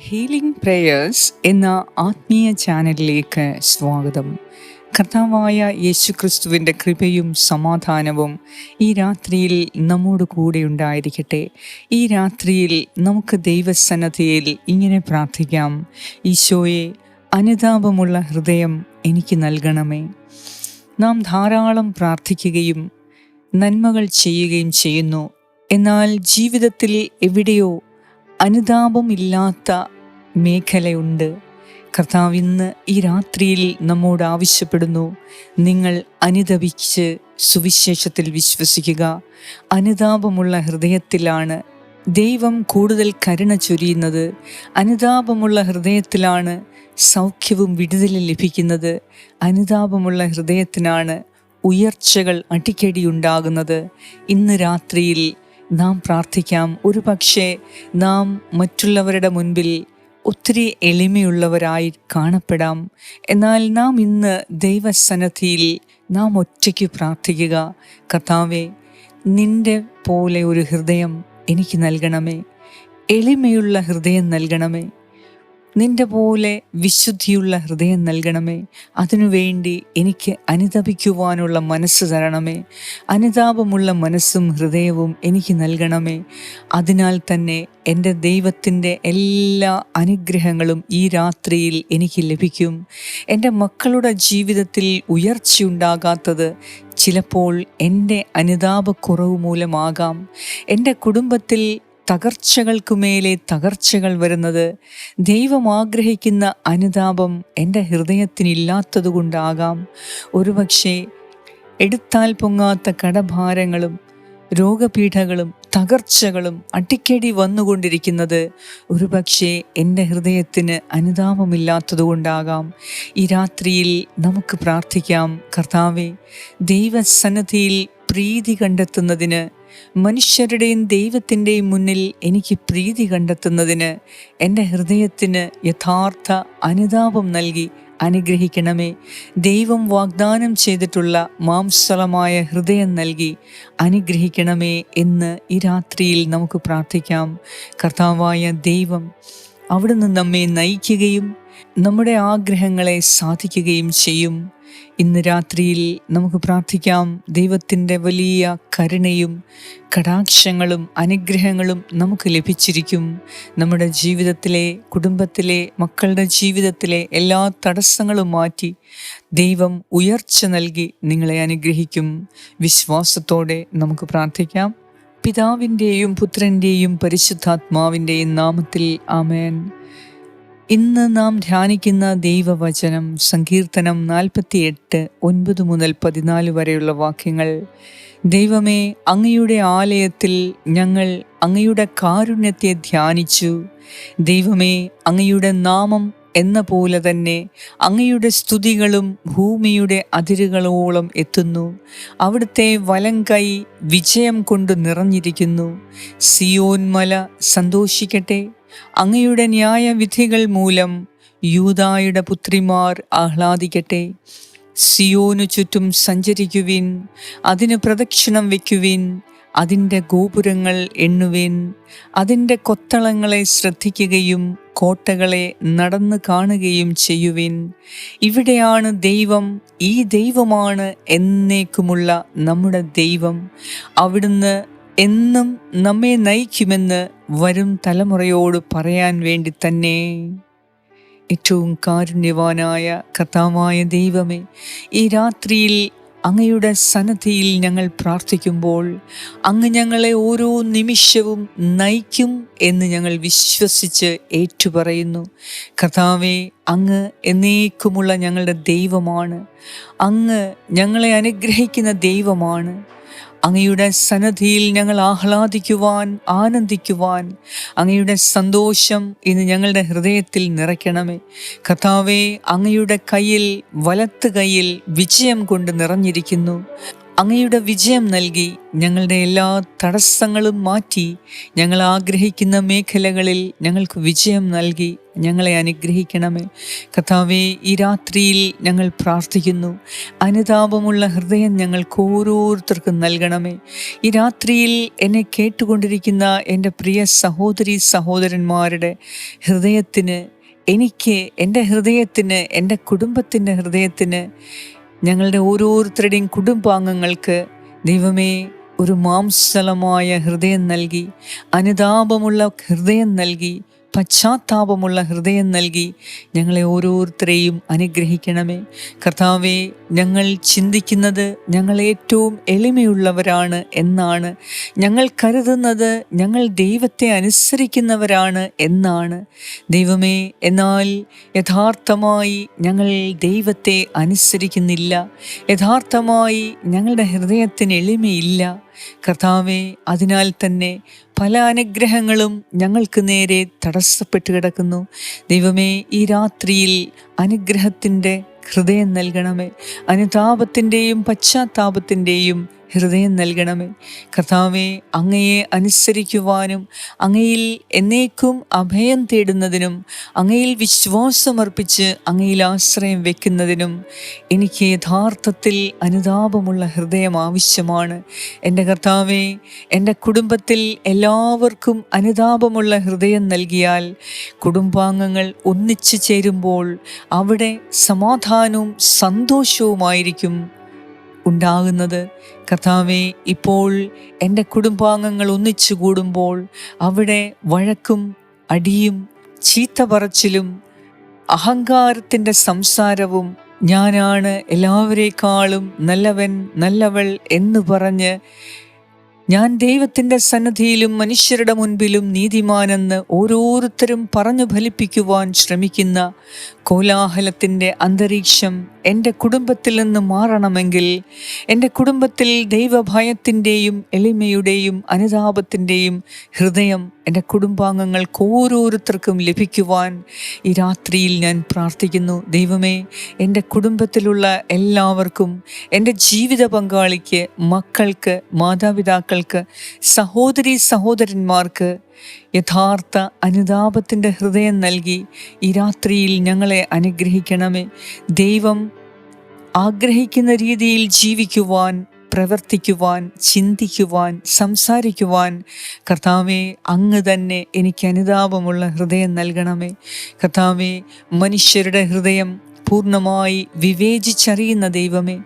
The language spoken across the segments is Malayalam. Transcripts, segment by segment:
ഹീലിംഗ് പ്രേയേഴ്സ് എന്ന ആത്മീയ ചാനലിലേക്ക് സ്വാഗതം. കർത്താവായ യേശുക്രിസ്തുവിന്റെ കൃപയും സമാധാനവും ഈ രാത്രിയിൽ നമ്മോട് കൂടെ ഉണ്ടായിരിക്കട്ടെ. ഈ രാത്രിയിൽ നമുക്ക് ദൈവസന്നദ്ധയിൽ ഇങ്ങനെ പ്രാർത്ഥിക്കാം. ഈശോയെ അനുതാപമുള്ള ഹൃദയം എനിക്ക് നൽകണമേ. നാം ധാരാളം പ്രാർത്ഥിക്കുകയും നന്മകൾ ചെയ്യുകയും ചെയ്യുന്നു. എന്നാൽ ജീവിതത്തിൽ എവിടെയോ അനുതാപമില്ലാത്ത മേഖലയുണ്ട്. കർത്താവ് ഇന്ന് ഈ രാത്രിയിൽ നമ്മോട് ആവശ്യപ്പെടുന്നു. നിങ്ങൾ അനുതപിച്ച് സുവിശേഷത്തിൽ വിശ്വസിക്കുക. അനുതാപമുള്ള ഹൃദയത്തിലാണ് ദൈവം കൂടുതൽ കരുണ ചൊരിയുന്നത്. അനുതാപമുള്ള ഹൃദയത്തിലാണ് സൗഖ്യവും വിടുതലും ലഭിക്കുന്നത്. അനുതാപമുള്ള ഹൃദയത്തിനാണ് ഉയർച്ചകൾ അടിക്കടി ഉണ്ടാകുന്നത്. ഇന്ന് രാത്രിയിൽ നാം പ്രാർത്ഥിക്കാം. ഒരു പക്ഷേ നാം മറ്റുള്ളവരുടെ മുൻപിൽ ഒത്തിരി എളിമയുള്ളവരായി കാണപ്പെടാം. എന്നാൽ നാം ഇന്ന് ദൈവസന്നദ്ധിയിൽ നാം ഒറ്റയ്ക്ക് പ്രാർത്ഥിക്കുക. കർത്താവെ നിന്റെ പോലെ ഒരു ഹൃദയം എനിക്ക് നൽകണമേ. എളിമയുള്ള ഹൃദയം നൽകണമേ. നിന്റെ പോലെ വിശുദ്ധിയുള്ള ഹൃദയം നൽകണമേ. അതിനുവേണ്ടി എനിക്ക് അനുതപിക്കുവാനുള്ള മനസ്സ് തരണമേ. അനുതാപമുള്ള മനസ്സും ഹൃദയവും എനിക്ക് നൽകണമേ. അതിനാൽ തന്നെ എന്റെ ദൈവത്തിന്റെ എല്ലാ അനുഗ്രഹങ്ങളും ഈ രാത്രിയിൽ എനിക്ക് ലഭിക്കും. എന്റെ മക്കളുടെ ജീവിതത്തിൽ ഉയർച്ചയുണ്ടാകാത്തത് ചിലപ്പോൾ എന്റെ അനുതാപക്കുറവ് മൂലമാകാം. എന്റെ കുടുംബത്തിൽ തകർച്ചകൾക്കുമേലെ തകർച്ചകൾ വരുന്നത്. ദൈവം ആഗ്രഹിക്കുന്ന അനുതാപം എന്റെ ഹൃദയത്തിനില്ലാത്തതുകൊണ്ടാകാം. ഒരുപക്ഷെ എടുത്താൽ പൊങ്ങാത്ത കടഭാരങ്ങളും രോഗപീഠകളും തകർച്ചകളും അടിക്കടി വന്നുകൊണ്ടിരിക്കുന്നത് ഒരുപക്ഷെ എന്റെ ഹൃദയത്തിന് അനുതാപമില്ലാത്തതുകൊണ്ടാകാം. ഈ രാത്രിയിൽ നമുക്ക് പ്രാർത്ഥിക്കാം. കർത്താവെ ദൈവസന്നദ്ധിയിൽ പ്രീതി കണ്ടെത്തുന്നതിന് മനുഷ്യരുടെയും ദൈവത്തിന്റെയും മുന്നിൽ എനിക്ക് പ്രീതി കണ്ടെത്തുന്നതിന് എന്റെ ഹൃദയത്തിന് യഥാർത്ഥ അനുതാപം നൽകി അനുഗ്രഹിക്കണമേ. ദൈവം വാഗ്ദാനം ചെയ്തിട്ടുള്ള മാംസളമായ ഹൃദയം നൽകി അനുഗ്രഹിക്കണമേ എന്ന് ഈ രാത്രിയിൽ നമുക്ക് പ്രാർത്ഥിക്കാം. കർത്താവായ ദൈവം അവിടുന്ന് നമ്മെ നയിക്കുകയും നമ്മുടെ ആഗ്രഹങ്ങളെ സാധിക്കുകയും ചെയ്യും. ഇന്ന് രാത്രിയിൽ നമുക്ക് പ്രാർത്ഥിക്കാം. ദൈവത്തിന്റെ വലിയ കരുണയും കടാക്ഷങ്ങളും അനുഗ്രഹങ്ങളും നമുക്ക് ലഭിച്ചിരിക്കും. നമ്മുടെ ജീവിതത്തിലെ കുടുംബത്തിലെ മക്കളുടെ ജീവിതത്തിലെ എല്ലാ തടസ്സങ്ങളും മാറ്റി ദൈവം ഉയർച്ച നൽകി നിങ്ങളെ അനുഗ്രഹിക്കും. വിശ്വാസത്തോടെ നമുക്ക് പ്രാർത്ഥിക്കാം. പിതാവിന്റെയും പുത്രന്റെയും പരിശുദ്ധാത്മാവിന്റെയും നാമത്തിൽ ആമേൻ. ഇന്ന് നാം ധ്യാനിക്കുന്ന ദൈവവചനം സങ്കീർത്തനം നാൽപ്പത്തിയെട്ട് ഒൻപത് മുതൽ പതിനാല് വരെയുള്ള വാക്യങ്ങൾ. ദൈവമേ അങ്ങയുടെ ആലയത്തിൽ ഞങ്ങൾ അങ്ങയുടെ കാരുണ്യത്തെ ധ്യാനിച്ചു. ദൈവമേ അങ്ങയുടെ നാമം എന്ന പോലെ തന്നെ അങ്ങയുടെ സ്തുതികളും ഭൂമിയുടെ അതിരുകളോളം എത്തുന്നു. അവിടുത്തെ വലം കൈ വിജയം കൊണ്ട് നിറഞ്ഞിരിക്കുന്നു. സിയോൻമല സന്തോഷിക്കട്ടെ. അങ്ങയുടെ ന്യായവിധികൾ മൂലം യൂതായുടെ പുത്രിമാർ ആഹ്ലാദിക്കട്ടെ. സിയോനു ചുറ്റും സഞ്ചരിക്കുവിൻ അതിന് പ്രദക്ഷിണം വയ്ക്കുവിൻ അതിന്റെ ഗോപുരങ്ങൾ എണ്ണുവിൻ അതിന്റെ കൊത്തളങ്ങളെ ശ്രദ്ധിക്കുകയും കോട്ടകളെ നടന്നു കാണുകയും ചെയ്യുവിൻ. ഇവിടെയാണ് ദൈവം ഈ ദൈവമാണ് എന്നേക്കുമുള്ള നമ്മുടെ ദൈവം. അവിടുന്ന് എന്നും നമ്മെ നയിക്കുമെന്ന് വരും തലമുറയോട് പറയാൻ വേണ്ടി തന്നെ. ഏറ്റവും കാരുണ്യവാനായ കഥാവായ ദൈവമേ ഈ രാത്രിയിൽ അങ്ങയുടെ സന്നദ്ധിയിൽ ഞങ്ങൾ പ്രാർത്ഥിക്കുമ്പോൾ അങ്ങ് ഞങ്ങളെ ഓരോ നിമിഷവും നയിക്കും എന്ന് ഞങ്ങൾ വിശ്വസിച്ച് ഏറ്റുപറയുന്നു. കർത്താവെ അങ്ങ് എന്നേക്കുമുള്ള ഞങ്ങളുടെ ദൈവമാണ്. അങ്ങ് ഞങ്ങളെ അനുഗ്രഹിക്കുന്ന ദൈവമാണ്. അങ്ങയുടെ സന്നദ്ധിയിൽ ഞങ്ങൾ ആഹ്ലാദിക്കുവാൻ ആനന്ദിക്കുവാൻ അങ്ങയുടെ സന്തോഷം ഇന്ന് ഞങ്ങളുടെ ഹൃദയത്തിൽ നിറയ്ക്കണമേ. കഥാവെ അങ്ങയുടെ കയ്യിൽ വലത്ത് കയ്യിൽ വിജയം കൊണ്ട് നിറഞ്ഞിരിക്കുന്നു. അങ്ങയുടെ വിജയം നൽകി ഞങ്ങളുടെ എല്ലാ തടസ്സങ്ങളും മാറ്റി ഞങ്ങൾ ആഗ്രഹിക്കുന്ന മേഖലകളിൽ ഞങ്ങൾക്ക് വിജയം നൽകി ഞങ്ങളെ അനുഗ്രഹിക്കണമേ. കഥാവെ ഈ രാത്രിയിൽ ഞങ്ങൾ പ്രാർത്ഥിക്കുന്നു. അനുതാപമുള്ള ഹൃദയം ഞങ്ങൾക്ക് ഓരോരുത്തർക്കും നൽകണമേ. ഈ രാത്രിയിൽ എന്നെ കേട്ടുകൊണ്ടിരിക്കുന്ന എന്റെ പ്രിയ സഹോദരി സഹോദരന്മാരുടെ ഹൃദയത്തിന് എനിക്ക് എന്റെ ഹൃദയത്തിന് എന്റെ കുടുംബത്തിന്റെ ഹൃദയത്തിന് ഞങ്ങളുടെ ഓരോരുത്തരുടെയും കുടുംബാംഗങ്ങൾക്ക് ദൈവമേ ഒരു മാംസലമായ ഹൃദയം നൽകി അനുതാപമുള്ള ഹൃദയം നൽകി പശ്ചാത്താപമുള്ള ഹൃദയം നൽകി ഞങ്ങളെ ഓരോരുത്തരെയും അനുഗ്രഹിക്കണമേ. കർത്താവെ ഞങ്ങൾ ചിന്തിക്കുന്നത് ഞങ്ങൾ ഏറ്റവും എളിമയുള്ളവരാണ് എന്നാണ്. ഞങ്ങൾ കരുതുന്നത് ഞങ്ങൾ ദൈവത്തെ അനുസരിക്കുന്നവരാണ് എന്നാണ്. ദൈവമേ എന്നാൽ യഥാർത്ഥമായി ഞങ്ങൾ ദൈവത്തെ അനുസരിക്കുന്നില്ല. യഥാർത്ഥമായി ഞങ്ങളുടെ ഹൃദയത്തിന് എളിമയില്ല. കർത്താവെ അതിനാൽ തന്നെ പല അനുഗ്രഹങ്ങളും ഞങ്ങൾക്ക് നേരെ തടസ്സപ്പെട്ട് കിടക്കുന്നു. ദൈവമേ ഈ രാത്രിയിൽ അനുഗ്രഹത്തിന്റെ ഹൃദയം നൽകണമേ. അനുതാപത്തിന്റെയും പശ്ചാത്താപത്തിന്റെയും ഹൃദയം നൽകണമേ. കർത്താവെ അങ്ങയെ അനുസരിക്കുവാനും അങ്ങയിൽ എന്നേക്കും അഭയം തേടുന്നതിനും അങ്ങയിൽ വിശ്വാസമർപ്പിച്ച് അങ്ങയിൽ ആശ്രയം വെക്കുന്നതിനും എനിക്ക് യഥാർത്ഥത്തിൽ അനുതാപമുള്ള ഹൃദയം ആവശ്യമാണ്. എന്റെ കർത്താവെ എന്റെ കുടുംബത്തിൽ എല്ലാവർക്കും അനുതാപമുള്ള ഹൃദയം നൽകിയാൽ കുടുംബാംഗങ്ങൾ ഒന്നിച്ചു ചേരുമ്പോൾ അവിടെ സമാധാനവും സന്തോഷവുമായിരിക്കും. ഉണ്ടാകുന്നത്. കർത്താവെ ഇപ്പോൾ എന്റെ കുടുംബാംഗങ്ങൾ ഒന്നിച്ചു കൂടുമ്പോൾ അവിടെ വഴക്കും അടിയും ചീത്ത പറച്ചിലും അഹങ്കാരത്തിന്റെ സംസാരവും ഞാനാണ് എല്ലാവരേക്കാളും നല്ലവൻ നല്ലവൾ എന്ന് പറഞ്ഞ് ഞാൻ ദൈവത്തിന്റെ സന്നദ്ധിയിലും മനുഷ്യരുടെ മുൻപിലും നീതിമാനെന്ന് ഓരോരുത്തരും പറഞ്ഞു ഫലിപ്പിക്കുവാൻ ശ്രമിക്കുന്ന കോലാഹലത്തിന്റെ അന്തരീക്ഷം എന്റെ കുടുംബത്തിൽ നിന്ന് മാറണമെങ്കിൽ എന്റെ കുടുംബത്തിൽ ദൈവഭയത്തിന്റെയും എളിമയുടെയും അനുതാപത്തിന്റെയും ഹൃദയം എന്റെ കുടുംബാംഗങ്ങൾക്ക് ഓരോരുത്തർക്കും ലഭിക്കുവാൻ ഈ രാത്രിയിൽ ഞാൻ പ്രാർത്ഥിക്കുന്നു. ദൈവമേ എന്റെ കുടുംബത്തിലുള്ള എല്ലാവർക്കും എന്റെ ജീവിത പങ്കാളിക്ക് മക്കൾക്ക് മാതാപിതാക്കൾക്ക് സഹോദരി സഹോദരന്മാർക്ക് യഥാർത്ഥ അനുതാപത്തിന്റെ ഹൃദയം നൽകി ഈ രാത്രിയിൽ ഞങ്ങളെ അനുഗ്രഹിക്കണമേ. ദൈവം ആഗ്രഹിക്കുന്ന രീതിയിൽ ജീവിക്കുവാൻ പ്രവർത്തിക്കുവാൻ ചിന്തിക്കുവാൻ സംസാരിക്കുവാൻ കർത്താവെ അങ്ങ് തന്നെ എനിക്ക് അനുതാപമുള്ള ഹൃദയം നൽകണമേ. കർത്താവെ മനുഷ്യരുടെ ഹൃദയം പൂർണമായി വിവേചിച്ചറിയുന്ന ദൈവമേ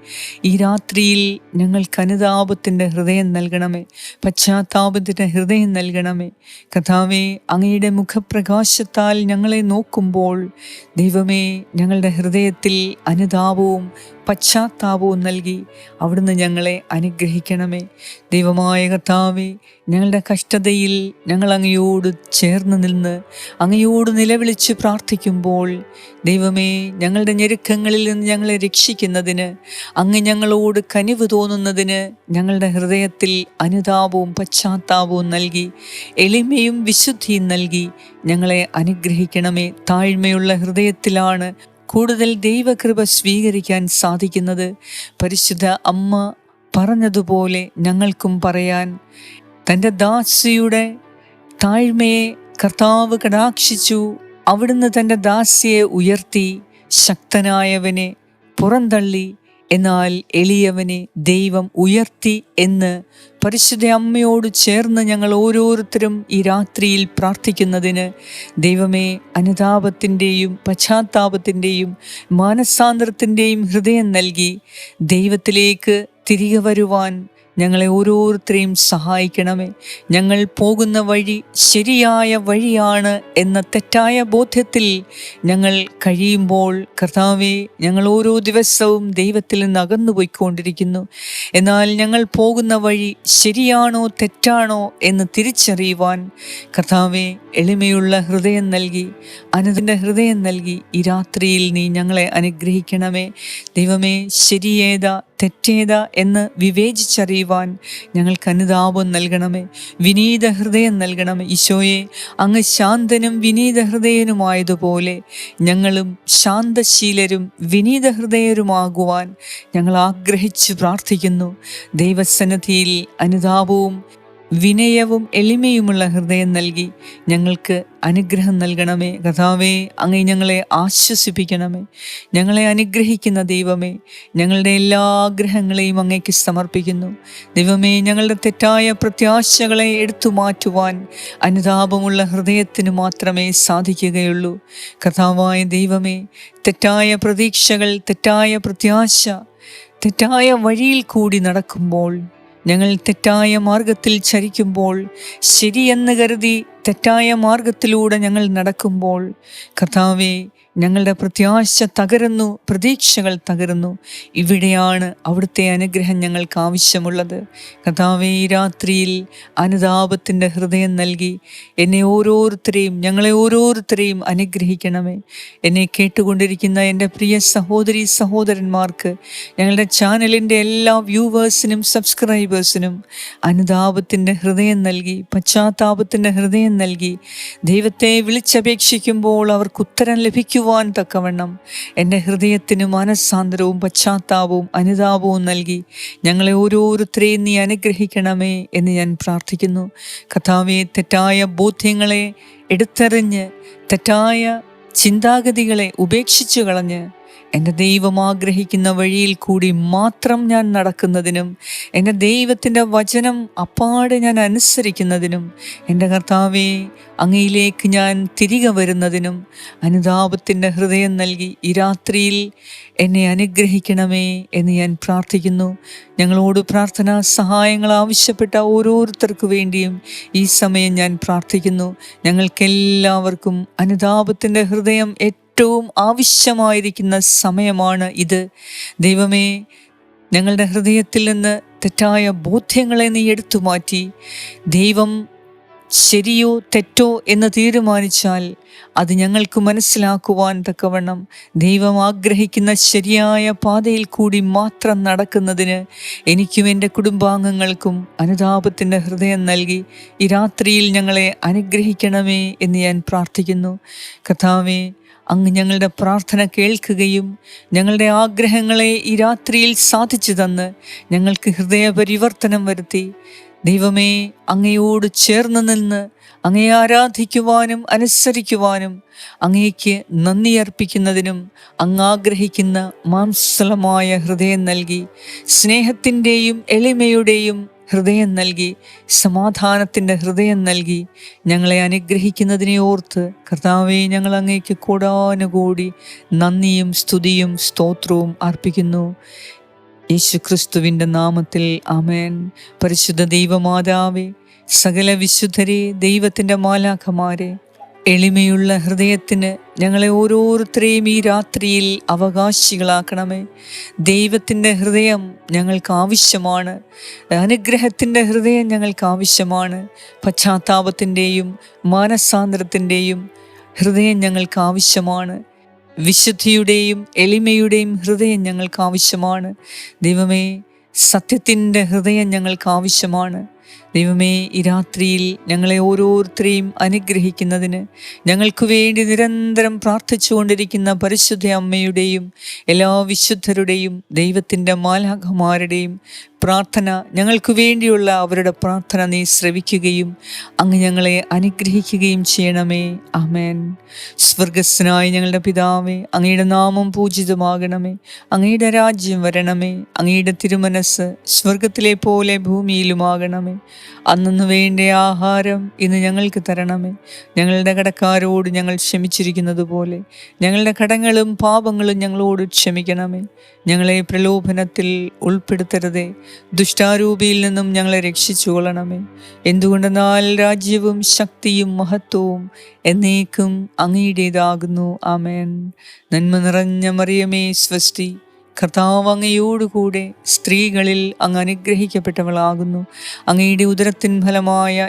ഈ രാത്രിയിൽ ഞങ്ങൾക്ക് അനുതാപത്തിന്റെ ഹൃദയം നൽകണമേ പശ്ചാത്താപത്തിന്റെ ഹൃദയം നൽകണമേ. കഥാവേ അങ്ങയുടെ മുഖപ്രകാശത്താൽ ഞങ്ങളെ നോക്കുമ്പോൾ ദൈവമേ ഞങ്ങളുടെ ഹൃദയത്തിൽ അനുതാപവും പശ്ചാത്താപവും നൽകി അവിടുന്ന് ഞങ്ങളെ അനുഗ്രഹിക്കണമേ. ദൈവമായ കർത്താവെ ഞങ്ങളുടെ കഷ്ടതയിൽ ഞങ്ങൾ അങ്ങയോട് ചേർന്ന് നിന്ന് അങ്ങയോട് നിലവിളിച്ച് പ്രാർത്ഥിക്കുമ്പോൾ ദൈവമേ ഞങ്ങളുടെ ഞെരുക്കങ്ങളിൽ നിന്ന് ഞങ്ങളെ രക്ഷിക്കുന്നതിന് അങ്ങ് ഞങ്ങളോട് കനിവ് തോന്നുന്നതിന് ഞങ്ങളുടെ ഹൃദയത്തിൽ അനുതാപവും പശ്ചാത്താപവും നൽകി എളിമയും വിശുദ്ധിയും നൽകി ഞങ്ങളെ അനുഗ്രഹിക്കണമേ. താഴ്മയുള്ള ഹൃദയത്തിലാണ് കൂടുതൽ ദൈവകൃപ സ്വീകരിക്കാൻ സാധിക്കുന്നത് പരിശുദ്ധ അമ്മ പറഞ്ഞതുപോലെ ഞങ്ങൾക്കും പറയാൻ. തന്റെ ദാസിയുടെ താഴ്മയെ കർത്താവ് കടാക്ഷിച്ചു. അവിടുന്ന് തന്റെ ദാസിയെ ഉയർത്തി ശക്തനായവനെ പുറന്തള്ളി. എന്നാൽ എളിയവനെ ദൈവം ഉയർത്തി എന്ന് പരിശുദ്ധ അമ്മയോട് ചേർന്ന് ഞങ്ങൾ ഓരോരുത്തരും ഈ രാത്രിയിൽ പ്രാർത്ഥിക്കുന്നതിന് ദൈവമേ അനുതാപത്തിന്റെയും പശ്ചാത്താപത്തിന്റെയും മാനസാന്തരത്തിന്റെയും ഹൃദയം നൽകി ദൈവത്തിലേക്ക് തിരികെ വരുവാൻ ഞങ്ങളെ ഓരോരുത്തരെയും സഹായിക്കണമേ. ഞങ്ങൾ പോകുന്ന വഴി ശരിയായ വഴിയാണ് എന്ന തെറ്റായ ബോധ്യത്തിൽ ഞങ്ങൾ കഴിയുമ്പോൾ കർത്താവെ ഞങ്ങൾ ഓരോ ദിവസവും ദൈവത്തിൽ നിന്ന് അകന്നു പോയിക്കൊണ്ടിരിക്കുന്നു. എന്നാൽ ഞങ്ങൾ പോകുന്ന വഴി ശരിയാണോ തെറ്റാണോ എന്ന് തിരിച്ചറിയുവാൻ കർത്താവെ എളിമയുള്ള ഹൃദയം നൽകി അനതിന്റെ ഹൃദയം നൽകി ഈ രാത്രിയിൽ നീ ഞങ്ങളെ അനുഗ്രഹിക്കണമേ. ദൈവമേ ശരിയേതാ തെറ്റേതാ എന്ന് വിവേചിച്ചറിയുവാൻ ഞങ്ങൾക്ക് അനുതാപം നൽകണമേ. വിനീത ഹൃദയം നൽകണമേ ഈശോയെ. അങ്ങ് ശാന്തനും വിനീത ഹൃദയനുമായതുപോലെ ഞങ്ങളും ശാന്തശീലരും വിനീത ഹൃദയരുമാകുവാൻ ഞങ്ങൾ ആഗ്രഹിച്ചു പ്രാർത്ഥിക്കുന്നു. ദൈവസന്നദ്ധിയിൽ അനുതാപവും വിനയവും എളിമയുമുള്ള ഹൃദയം നൽകി ഞങ്ങൾക്ക് അനുഗ്രഹം നൽകണമേ. കഥാവേ അങ്ങേ ഞങ്ങളെ ആശ്വസിപ്പിക്കണമേ. ഞങ്ങളെ അനുഗ്രഹിക്കുന്ന ദൈവമേ ഞങ്ങളുടെ എല്ലാ ആഗ്രഹങ്ങളെയും അങ്ങേക്ക് സമർപ്പിക്കുന്നു. ദൈവമേ ഞങ്ങളുടെ തെറ്റായ പ്രത്യാശകളെ എടുത്തു മാറ്റുവാൻ അനുതാപമുള്ള ഹൃദയത്തിന് മാത്രമേ സാധിക്കുകയുള്ളൂ. കഥാവായ ദൈവമേ തെറ്റായ പ്രതീക്ഷകൾ തെറ്റായ പ്രത്യാശ തെറ്റായ വഴിയിൽ കൂടി നടക്കുമ്പോൾ ഞങ്ങൾ തെറ്റായ മാർഗത്തിൽ ചരിക്കുമ്പോൾ ശരിയെന്ന് കരുതി തെറ്റായ മാർഗത്തിലൂടെ ഞങ്ങൾ നടക്കുമ്പോൾ കർത്താവെ ഞങ്ങളുടെ പ്രത്യാശ തകരുന്നു പ്രതീക്ഷകൾ തകരുന്നു. ഇവിടെയാണ് അവിടുത്തെ അനുഗ്രഹം ഞങ്ങൾക്ക് ആവശ്യമുള്ളത്. കഥാവേ രാത്രിയിൽ അനുതാപത്തിന്റെ ഹൃദയം നൽകി എന്നെ ഓരോരുത്തരെയും ഞങ്ങളെ ഓരോരുത്തരെയും അനുഗ്രഹിക്കണമേ. എന്നെ കേട്ടുകൊണ്ടിരിക്കുന്ന എന്റെ പ്രിയ സഹോദരി സഹോദരന്മാർക്ക് ഞങ്ങളുടെ ചാനലിന്റെ എല്ലാ വ്യൂവേഴ്സിനും സബ്സ്ക്രൈബേഴ്സിനും അനുതാപത്തിന്റെ ഹൃദയം നൽകി പശ്ചാത്താപത്തിന്റെ ഹൃദയം നൽകി ദൈവത്തെ വിളിച്ചപേക്ഷിക്കുമ്പോൾ അവർക്ക് ഉത്തരം ലഭിക്കുവാൻ തക്കവണ്ണം. എന്റെ ഹൃദയത്തിന് മനസ്സാന്തരവും പശ്ചാത്താപവും അനുതാപവും നൽകി ഞങ്ങളെ ഓരോരുത്തരെയും നീ അനുഗ്രഹിക്കണമേ എന്ന് ഞാൻ പ്രാർത്ഥിക്കുന്നു. കഥാവെ തെറ്റായ ബോധ്യങ്ങളെ എടുത്തെറിഞ്ഞ് തെറ്റായ ചിന്താഗതികളെ ഉപേക്ഷിച്ചു കളഞ്ഞ് എന്റെ ദൈവം ആഗ്രഹിക്കുന്ന വഴിയിൽ കൂടി മാത്രം ഞാൻ നടക്കുന്നതിനും എന്റെ ദൈവത്തിന്റെ വചനം അപ്പാടെ ഞാൻ അനുസരിക്കുന്നതിനും എന്റെ കർത്താവെ അങ്ങയിലേക്ക് ഞാൻ തിരികെ വരുന്നതിനും അനുതാപത്തിന്റെ ഹൃദയം നൽകി ഈ രാത്രിയിൽ എന്നെ അനുഗ്രഹിക്കണമേ എന്ന് ഞാൻ പ്രാർത്ഥിക്കുന്നു. ഞങ്ങളോട് പ്രാർത്ഥനാ സഹായങ്ങൾ ആവശ്യപ്പെട്ട ഓരോരുത്തർക്കു വേണ്ടിയും ഈ സമയം ഞാൻ പ്രാർത്ഥിക്കുന്നു. ഞങ്ങൾക്കെല്ലാവർക്കും അനുതാപത്തിന്റെ ഹൃദയം ആവശ്യമായിരിക്കുന്ന സമയമാണ് ഇത്. ദൈവമേ ഞങ്ങളുടെ ഹൃദയത്തിൽ നിന്ന് തെറ്റായ ബോധ്യങ്ങളെ നീ എടുത്തു മാറ്റി. ദൈവം ശരിയോ തെറ്റോ എന്ന് തീരുമാനിച്ചാൽ അത് ഞങ്ങൾക്ക് മനസ്സിലാക്കുവാൻ തക്കവണ്ണം ദൈവം ആഗ്രഹിക്കുന്ന ശരിയായ പാതയിൽ കൂടി മാത്രം നടക്കുന്നതിന് എനിക്കും എന്റെ കുടുംബാംഗങ്ങൾക്കും അനുതാപത്തിന്റെ ഹൃദയം നൽകി ഈ രാത്രിയിൽ ഞങ്ങളെ അനുഗ്രഹിക്കണമേ എന്ന് ഞാൻ പ്രാർത്ഥിക്കുന്നു. കഥാവേ അങ്ങ് ഞങ്ങളുടെ പ്രാർത്ഥന കേൾക്കുകയും ഞങ്ങളുടെ ആഗ്രഹങ്ങളെ ഈ രാത്രിയിൽ സാധിച്ചു തന്ന് ഞങ്ങൾക്ക് ഹൃദയപരിവർത്തനം വരുത്തി. ദൈവമേ അങ്ങയോട് ചേർന്ന് നിന്ന് അങ്ങയെ ആരാധിക്കുവാനും അനുസരിക്കുവാനും അങ്ങേക്ക് നന്ദി അർപ്പിക്കുന്നതിനും അങ്ങ് ആഗ്രഹിക്കുന്ന മാംസലമായ ഹൃദയം നൽകി സ്നേഹത്തിന്റെയും എളിമയുടെയും ഹൃദയം നൽകി സമാധാനത്തിന്റെ ഹൃദയം നൽകി ഞങ്ങളെ അനുഗ്രഹിക്കുന്നതിനെ ഓർത്ത് കർത്താവെ ഞങ്ങൾ അങ്ങേക്ക് കൂടാനുകൂടി നന്ദിയും സ്തുതിയും സ്തോത്രവും അർപ്പിക്കുന്നു. യേശു ക്രിസ്തുവിന്റെ നാമത്തിൽ അമേൻ പരിശുദ്ധ ദൈവമാതാവേ സകല വിശുദ്ധരെ ദൈവത്തിന്റെ മാലാഖമാരെ എളിമയുള്ള ഹൃദയത്തിന് ഞങ്ങളെ ഓരോരുത്തരെയും ഈ രാത്രിയിൽ അവകാശികളാക്കണമേ. ദൈവത്തിന്റെ ഹൃദയം ഞങ്ങൾക്ക് ആവശ്യമാണ്. അനുഗ്രഹത്തിന്റെ ഹൃദയം ഞങ്ങൾക്ക് ആവശ്യമാണ്. പശ്ചാത്താപത്തിന്റെയും മാനസാന്തരത്തിന്റെയും ഹൃദയം ഞങ്ങൾക്ക് ആവശ്യമാണ്. വിശുദ്ധിയുടെയും എളിമയുടെയും ഹൃദയം ഞങ്ങൾക്ക് ആവശ്യമാണ്. ദൈവമേ സത്യത്തിന്റെ ഹൃദയം ഞങ്ങൾക്ക് ആവശ്യമാണ്. ദൈവമേ ഈ രാത്രിയിൽ ഞങ്ങളെ ഓരോരുത്തരെയും അനുഗ്രഹിക്കുന്നതിന് ഞങ്ങൾക്ക് വേണ്ടി നിരന്തരം പ്രാർത്ഥിച്ചുകൊണ്ടിരിക്കുന്ന പരിശുദ്ധ അമ്മയുടെയും എല്ലാ വിശുദ്ധരുടെയും ദൈവത്തിന്റെ മാലാഖമാരുടെയും പ്രാർത്ഥന ഞങ്ങൾക്ക് വേണ്ടിയുള്ള അവരുടെ പ്രാർത്ഥന നീ ശ്രവിക്കുകയും അങ്ങ് ഞങ്ങളെ അനുഗ്രഹിക്കുകയും ചെയ്യണമേ. അമേൻ സ്വർഗസ്നായ ഞങ്ങളുടെ പിതാവേ അങ്ങയുടെ നാമം പൂജിതമാകണമേ. അങ്ങയുടെ രാജ്യം വരണമേ. അങ്ങയുടെ തിരുമനസ് സ്വർഗത്തിലെ പോലെ ഭൂമിയിലുമാകണമേ. അന്നു വേണ്ട ആഹാരം ഇന്ന് ഞങ്ങൾക്ക് തരണമേ. ഞങ്ങളുടെ കടക്കാരോട് ഞങ്ങൾ ക്ഷമിച്ചിരിക്കുന്നത് പോലെ ഞങ്ങളുടെ കടങ്ങളും പാപങ്ങളും ഞങ്ങളോട് ക്ഷമിക്കണമേ. ഞങ്ങളെ പ്രലോഭനത്തിൽ ഉൾപ്പെടുത്തരുതേ. ദുഷ്ടാരൂപിയിൽ നിന്നും ഞങ്ങളെ രക്ഷിച്ചുകൊള്ളണമേ. എന്തുകൊണ്ടെന്നാൽ രാജ്യവും ശക്തിയും മഹത്വവും എന്നേക്കും അങ്ങയുടേതാകുന്നു. ആമേൻ. നന്മ നിറഞ്ഞ മറിയമേ സ്വസ്തി. കർത്താവ് അങ്ങയോടുകൂടെ സ്ത്രീകളിൽ അങ്ങ് അനുഗ്രഹിക്കപ്പെട്ടവളാകുന്നു. അങ്ങയുടെ ഉദരത്തിൻ ഫലമായ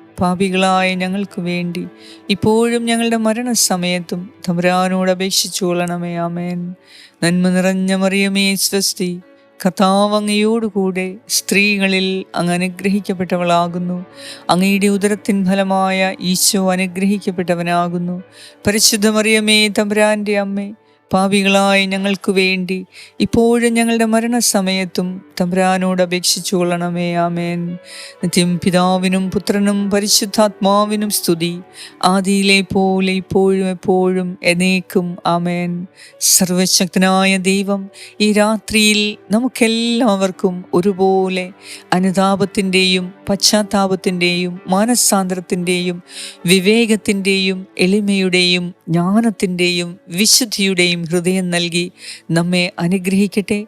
പാപികളായ ഞങ്ങൾക്ക് വേണ്ടി. ഇപ്പോഴും ഞങ്ങളുടെ മരണസമയത്തും തമ്പുരാനോട് അപേക്ഷിച്ചു കൊള്ളണമേ ആമേൻ. നന്മ നിറഞ്ഞ മറിയമേ സ്വസ്തി. കഥാവങ്ങയോടുകൂടെ സ്ത്രീകളിൽ അങ്ങ് അനുഗ്രഹിക്കപ്പെട്ടവളാകുന്നു. അങ്ങയുടെ ഉദരത്തിൻ ഫലമായ ഈശോ അനുഗ്രഹിക്കപ്പെട്ടവനാകുന്നു. പരിശുദ്ധമറിയമേ തമ്പുരാന്റെ അമ്മേ പാപികളായ ഞങ്ങൾക്ക് വേണ്ടി ഇപ്പോഴും ഞങ്ങളുടെ മരണസമയത്തും തമ്പുരാനോട് അപേക്ഷിച്ചു കൊള്ളണമേ ആമേൻ. നിത്യം പിതാവിനും പുത്രനും പരിശുദ്ധാത്മാവിനും സ്തുതി. ആദിയിലെ പോലെ ഇപ്പോഴും എപ്പോഴും എന്നേക്കും ആമേൻ. സർവശക്തനായ ദൈവം ഈ രാത്രിയിൽ നമുക്കെല്ലാവർക്കും ഒരുപോലെ അനുതാപത്തിന്റെയും പശ്ചാത്താപത്തിന്റെയും മാനസാന്തരത്തിന്റെയും വിവേകത്തിന്റെയും എളിമയുടെയും ജ്ഞാനത്തിന്റെയും വിശുദ്ധിയുടെയും ഹൃദയം നൽകി നമ്മെ അനുഗ്രഹിക്കട്ടെ.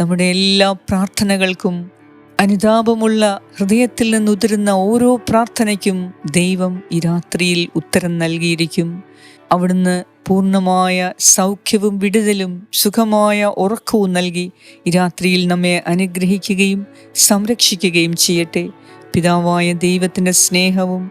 നമ്മുടെ എല്ലാ പ്രാർത്ഥനകൾക്കും അനുതാപമുള്ള ഹൃദയത്തിൽ നിന്നുതിരുന്ന ഓരോ പ്രാർത്ഥനയ്ക്കും ദൈവം ഈ രാത്രിയിൽ ഉത്തരം നൽകിയിരിക്കും. അവിടുന്ന് പൂർണമായ സൗഖ്യവും വിടുതലും സുഖമായ ഉറക്കവും നൽകി ഈ രാത്രിയിൽ നമ്മെ അനുഗ്രഹിക്കുകയും സംരക്ഷിക്കുകയും ചെയ്യട്ടെ. പിതാവായ ദൈവത്തിന്റെ സ്നേഹവും